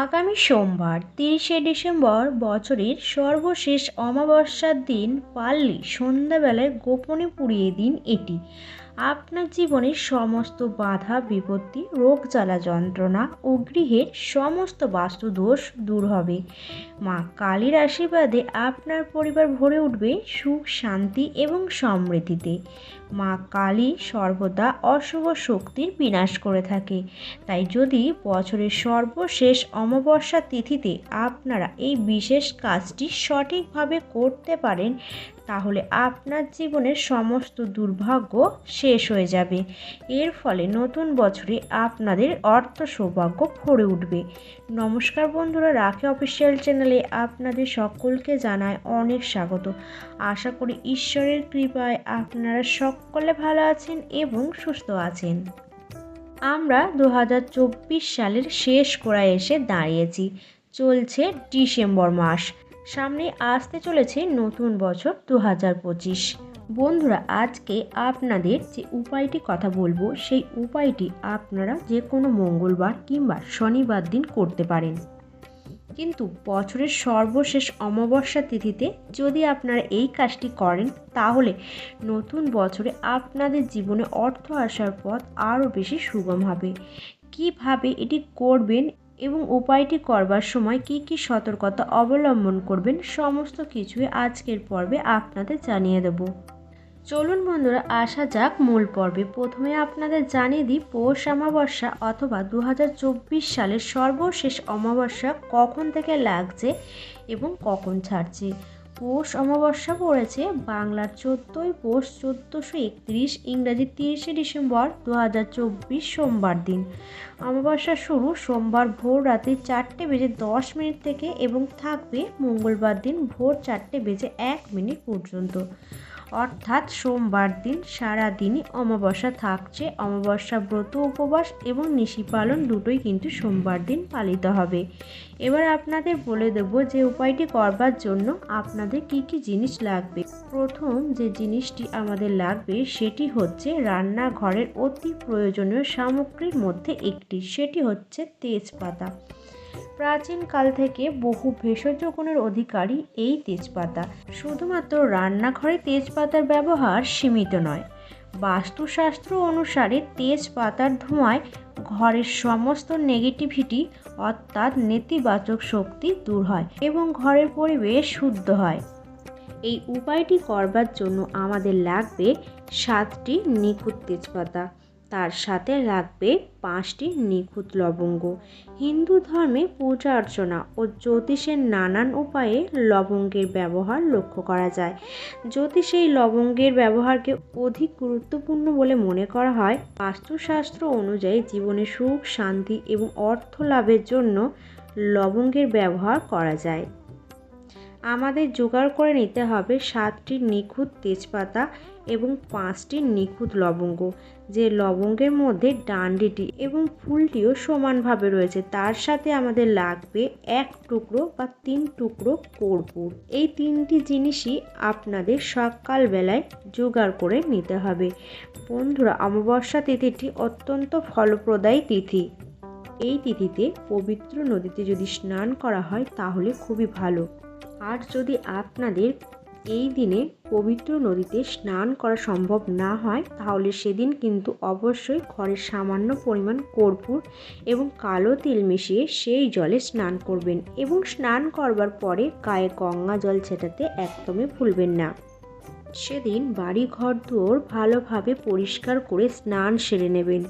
আগামী সোমবার তিরিশে ডিসেম্বর বছরের সর্বশেষ অমাবস্যার দিন পারলে সন্ধ্যাবেলায় গোপনে পুড়িয়ে দিন এটি। আপনার জীবনের সমস্ত বাধা, বিপত্তি, রোগ জ্বালা যন্ত্রণা ও গৃহের সমস্ত বাস্তু দোষ দূর হবে। মা কালীর আশীর্বাদে আপনার পরিবার ভরে উঠবে সুখ, শান্তি এবং সমৃদ্ধিতে। মা কালী সর্বদা অশুভ শক্তির বিনাশ করে থাকে। তাই যদি বছরের সর্বশেষ অমাবস্যা তিথিতে আপনারা এই বিশেষ কাজটি সঠিকভাবে করতে পারেন তাহলে আপনার জীবনের সমস্ত দুর্ভাগ্য শেষ হয়ে যাবে। এর ফলে নতুন বছরে আপনাদের অর্থ সৌভাগ্য ভরে উঠবে। নমস্কার বন্ধুরা, রাখি অফিসিয়াল চ্যানেলে আপনাদের সকলকে জানায় অনেক স্বাগত। আশা করি ঈশ্বরের কৃপায় আপনারা সকলে ভালো আছেন এবং সুস্থ আছেন। আমরা দু হাজার চব্বিশ সালের শেষ গোড়ায় এসে দাঁড়িয়েছি। চলছে ডিসেম্বর মাস। সামনে আসতে চলেছে নতুন বছর দু হাজার পঁচিশ। বন্ধুরা, আজকে আপনাদের যে উপায়টি কথা বলব, সেই উপায়টি আপনারা যে কোনো মঙ্গলবার কিংবা শনিবার দিন করতে পারেন। কিন্তু বছরের সর্বশেষ অমাবস্যা তিথিতে যদি আপনারা এই কাজটি করেন, তাহলে নতুন বছরে আপনাদের জীবনে অর্থ আসার পথ আরও বেশি সুগম হবে। কীভাবে এটি করবেন এবং উপায়টি করবার সময় কি কি সতর্কতা অবলম্বন করবেন সমস্ত কিছুই আজকের পর্বে আপনাদের জানিয়ে দেব। চলুন বন্ধুরা, আসা যাক মূল পর্বে। প্রথমে আপনাদের জানিয়ে দিই, পৌষ অমাবস্যা অথবা দু হাজার চব্বিশ সালের সর্বশেষ অমাবস্যা কখন থেকে লাগছে এবং কখন ছাড়ছে। পৌষ অমাবস্যা পড়েছে, বাংলার চোদ্দোই পৌষ চোদ্দোশো একত্রিশ, ইংরাজি তিরিশে ডিসেম্বর দু হাজার চব্বিশ সোমবার দিন। অমাবস্যা শুরু সোমবার ভোর রাতে চারটে বেজে দশ মিনিট থেকে এবং থাকবে মঙ্গলবার দিন ভোর চারটে বেজে এক মিনিট পর্যন্ত। অর্থাৎ সোমবার দিন সারা দিনই অমাবস্যা থাকছে। অমাবস্যা ব্রত উপবাস এবং নিশি পালন দুটোই কিন্তু সোমবার দিন পালিত হবে। এবার আপনাদের বলে দেব যে উপায়টি করবার জন্য আপনাদের কি কি জিনিস লাগবে। প্রথম যে জিনিসটি আমাদের লাগবে সেটি হচ্ছে রান্নাঘরের অতি প্রয়োজনীয় সামগ্রীর মধ্যে একটি। সেটি হচ্ছে তেজপাতা। প্রাচীনকাল থেকে বহু ভেষজ গুণের অধিকারী এই তেজপাতা। শুধুমাত্র রান্নাঘরে তেজপাতার ব্যবহার সীমিত নয়, বাস্তুশাস্ত্র অনুসারে তেজপাতার ধোঁয়ায় ঘরের সমস্ত নেগেটিভিটি অর্থাৎ নেতিবাচক শক্তি দূর হয় এবং ঘরের পরিবেশ শুদ্ধ হয়। এই উপায়টি করবার জন্য আমাদের লাগবে সাতটি নিখুঁত তেজপাতা। তার সাথে লাগবে পাঁচটি নিখুঁত লবঙ্গ। হিন্দু ধর্মে পূজা অর্চনা ও জ্যোতিষের নানান উপায়ে লবঙ্গের ব্যবহার লক্ষ্য করা যায়। জ্যোতিষ এই লবঙ্গের ব্যবহারকে অধিক গুরুত্বপূর্ণ বলে মনে করা হয়, বাস্তুশাস্ত্র অনুযায়ী জীবনে সুখ, শান্তি এবং অর্থ লাভের জন্য লবঙ্গের ব্যবহার করা যায়। আমাদের জোগাড় করে নিতে হবে সাতটি নিখুঁত তেজপাতা এবং পাঁচটি নিখুঁত লবঙ্গ, যে লবঙ্গের মধ্যে ডান্ডিটি এবং ফুলটিও সমানভাবে রয়েছে। তার সাথে আমাদের লাগবে এক টুকরো বা তিন টুকরো কর্পূর। এই তিনটি জিনিসই আপনাদের সকালবেলায় জোগাড় করে নিতে হবে। বন্ধুরা, অমাবস্যা তিথিটি অত্যন্ত ফলপ্রদায়ী তিথি। এই তিথিতে পবিত্র নদীতে যদি স্নান করা হয়, তাহলে খুবই ভালো। আর যদি আপনাদের এই দিনে পবিত্র নদীতে স্নান করা সম্ভব না হয়, তাহলে সেদিন কিন্তু অবশ্যই ঘরের সামান্য পরিমাণ কর্পূর এবং কালো তেল মিশিয়ে সেই জলে স্নান করবেন এবং স্নান করবার পরে গায়ে গঙ্গা জল ছেটাতে একদমই ভুলবেন না। সেদিন বাড়ি ঘর দুয়ার ভালোভাবে পরিষ্কার করে স্নান সেরে নেবেন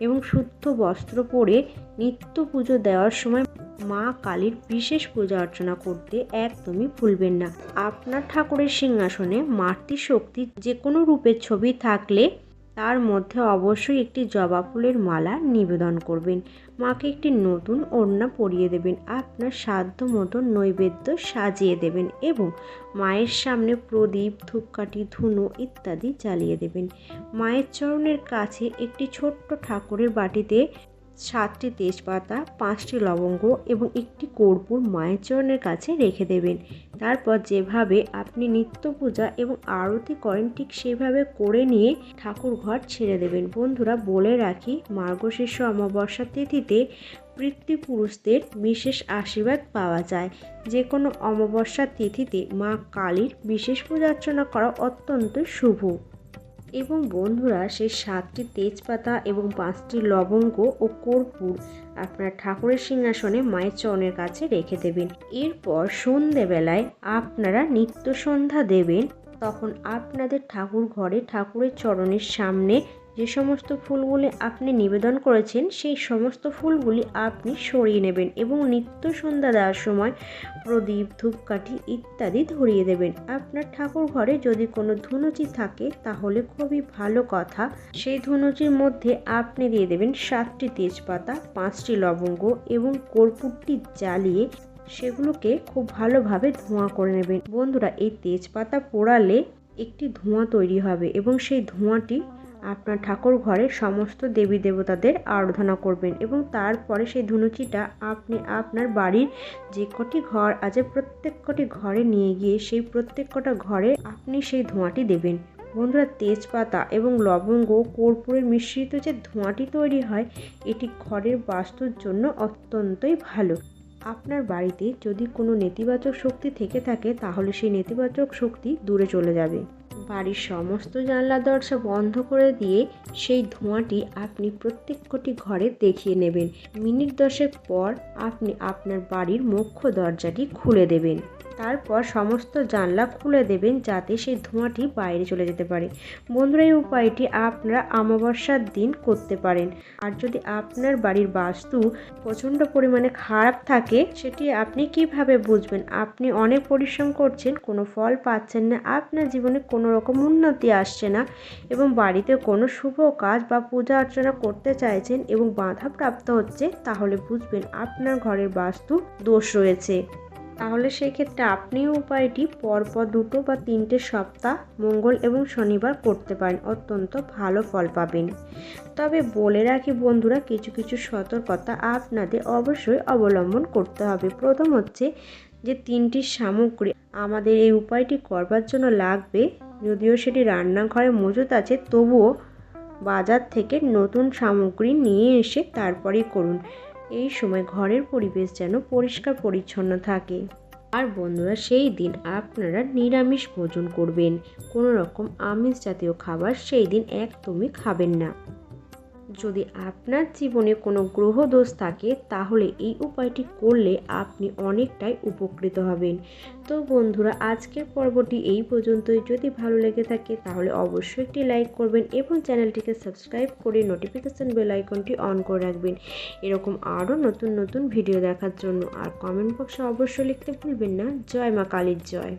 এবং শুদ্ধ বস্ত্র পরে নিত্য পুজো দেওয়ার সময় মা কালীর বিশেষ পূজা অর্চনা করতে একদমই ভুলবেন না। আপনার ঠাকুরের সিংহাসনে মাতৃশক্তি যে কোনো রূপের ছবি থাকলে তার মধ্যে অবশ্যই একটি জবা ফুলের মালা নিবেদন করবেন। মাকে একটি নতুন ওড়না পরিয়ে দেবেন। আপনার সাধ্য মতো নৈবেদ্য সাজিয়ে দেবেন এবং মায়ের সামনে প্রদীপ, ধূপকাঠি, ধুনো ইত্যাদি জ্বালিয়ে দেবেন। মায়ের চরণের কাছে একটি ছোট্ট ঠাকুরের বাটিতে সাতটি তেজপাতা, পাঁচটি লবঙ্গ এবং একটি কর্পূর মায়ের চরণের কাছে রেখে দেবেন। তারপর যেভাবে আপনি নিত্য পূজা এবং আরতি করেন, ঠিক সেভাবে করে নিয়ে ঠাকুর ঘর ছেড়ে দেবেন। বন্ধুরা, বলে রাখি, মার্গশীর্ষ অমাবস্যা তিথিতে পিতৃপুরুষদের বিশেষ আশীর্বাদ পাওয়া যায়। যে কোনো অমাবস্যার তিথিতে মা কালীর বিশেষ পূজা অর্চনা করা অত্যন্ত শুভ। এবং বন্ধুরা, সেই সাতটি তেজপাতা এবং পাঁচটি লবঙ্গ ও কর্পূর আপনার ঠাকুরের সিংহাসনে মায়ের চরণের কাছে রেখে দেবেন। এরপর সন্ধেবেলায় আপনারা নিত্য সন্ধ্যা দেবেন, তখন আপনাদের ঠাকুর ঘরে ঠাকুরের চরণের সামনে যে সমস্ত ফুলগুলি আপনি নিবেদন করেছেন, সেই সমস্ত ফুলগুলি আপনি সরিয়ে নেবেন এবং নিত্য সন্ধ্যা দেওয়ার সময় প্রদীপ, ধূপকাঠি ইত্যাদি ধরিয়ে দেবেন। আপনার ঠাকুর ঘরে যদি কোনো ধুনুচি থাকে, তাহলে খুবই ভালো কথা। সেই ধুনুচির মধ্যে আপনি দিয়ে দেবেন সাতটি তেজপাতা, পাঁচটি লবঙ্গ এবং কর্পূরটি জ্বালিয়ে সেগুলোকে খুব ভালোভাবে ধোঁয়া করে নেবেন। বন্ধুরা, এই তেজপাতা পোড়ালে একটি ধোঁয়া তৈরি হবে এবং সেই ধোঁয়াটি আপনার ঠাকুর ঘরে সমস্ত দেবী দেবতাদের আরাধনা করবেন এবং তারপরে সেই ধুনুচিটা আপনি আপনার বাড়ির যে কটি ঘর আছে, প্রত্যেক কটি ঘরে নিয়ে গিয়ে সেই প্রত্যেক কটা ঘরে আপনি সেই ধোঁয়াটি দেবেন। বন্ধুরা, তেজপাতা এবং লবঙ্গ, কর্পূরের মিশ্রিত যে ধোঁয়াটি তৈরি হয়, এটি ঘরের বাস্তুর জন্য অত্যন্তই ভালো। আপনার বাড়িতে যদি কোনো নেতিবাচক শক্তি থেকে থাকে, তাহলে সেই নেতিবাচক শক্তি দূরে চলে যাবে। বাড়ির সমস্ত জানলা দরজা বন্ধ করে দিয়ে সেই ধোঁয়াটি আপনি প্রত্যেকটি ঘরে দেখিয়ে নেবেন। মিনিট দশেক পর আপনি আপনার বাড়ির মুখ্য দরজাটি খুলে দেবেন। তারপর সমস্ত জানলা খুলে দেবেন যাতে সেই ধোঁয়াটি বাইরে চলে যেতে পারে। বন্ধুরা, এই উপায়টি আপনারা অমাবস্যার দিন করতে পারেন। আর যদি আপনার বাড়ির বাস্তু প্রচণ্ড পরিমাণে খারাপ থাকে, সেটি আপনি কীভাবে বুঝবেন? আপনি অনেক পরিশ্রম করছেন, কোনো ফল পাচ্ছেন না, আপনার জীবনে কোনো রকম উন্নতি আসছে না এবং বাড়িতে কোনো শুভ কাজ বা পূজা অর্চনা করতে চাইছেন এবং বাধা প্রাপ্ত হচ্ছে, তাহলে বুঝবেন আপনার ঘরের বাস্তু দোষ রয়েছে। তাহলে সেক্ষেত্রে আপনি উপায়টি পরপর দুটো বা তিনটে সপ্তাহ, মঙ্গল এবং শনিবার করতে পারেন। অত্যন্ত ভালো ফল পাবেন। তবে বলে রাখি বন্ধুরা, কিছু কিছু সতর্কতা আপনাদের অবশ্যই অবলম্বন করতে হবে। প্রথম হচ্ছে যে তিনটি সামগ্রী আমাদের এই উপায়টি করবার জন্য লাগবে। যদিও সেটি রান্নাঘরে মজুত আছে, তবুও বাজার থেকে নতুন সামগ্রী নিয়ে এসে তারপরেই করুন। এই সময় ঘরের পরিবেশ যেন পরিষ্কার পরিচ্ছন্ন থাকে। আর বন্ধুরা, সেই দিন আপনারা নিরামিষ ভোজন করবেন। কোনো রকম আমিষ জাতীয় খাবার সেই দিন একদমই খাবেন না। যদি আপনার জীবনে কোনো গ্রহ দোষ থাকে, তাহলে এই উপায়টি করলে আপনি অনেকটাই উপকৃত হবেন। তো বন্ধুরা, আজকের পর্বটি এই পর্যন্তই। যদি ভালো লেগে থাকে, তাহলে অবশ্যই একটি লাইক করবেন এবং চ্যানেলটিকে সাবস্ক্রাইব করে নোটিফিকেশান বেল আইকনটি অন করে রাখবেন। এরকম আরও নতুন নতুন ভিডিও দেখার জন্য আর কমেন্ট বক্সে অবশ্যই লিখতে ভুলবেন না। জয় মা কালীর জয়।